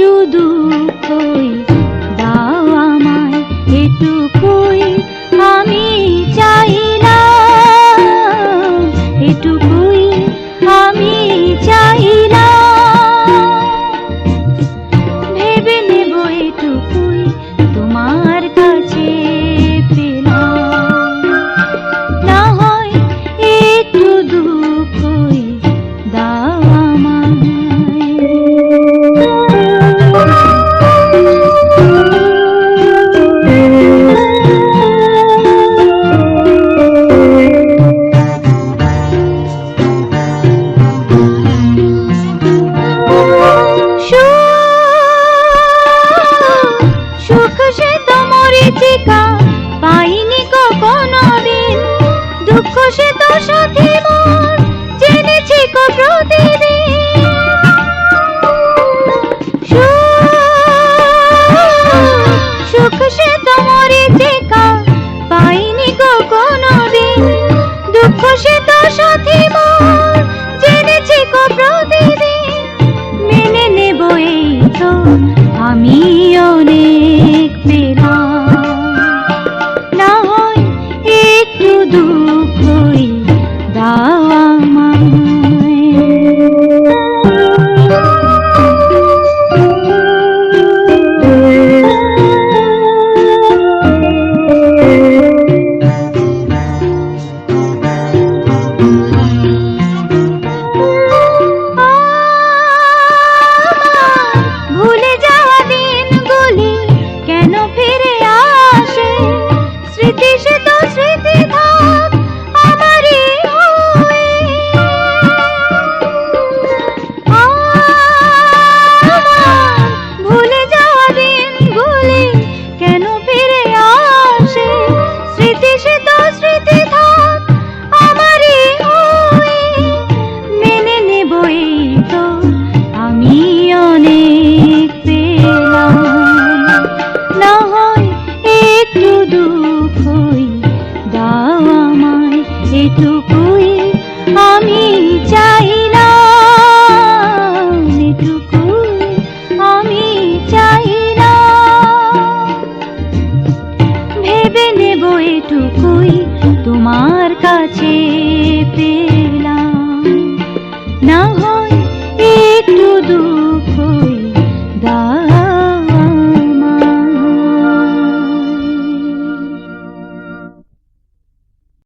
速度。তো সাথী মোর জেনেছি কো প্রতিদিন 你是东西 যেটুকুই আমি চাইলাম যেটুকুই আমি চাইলাম। ভেবে নেব এটুকুই তোমার কাছে পেলাম। না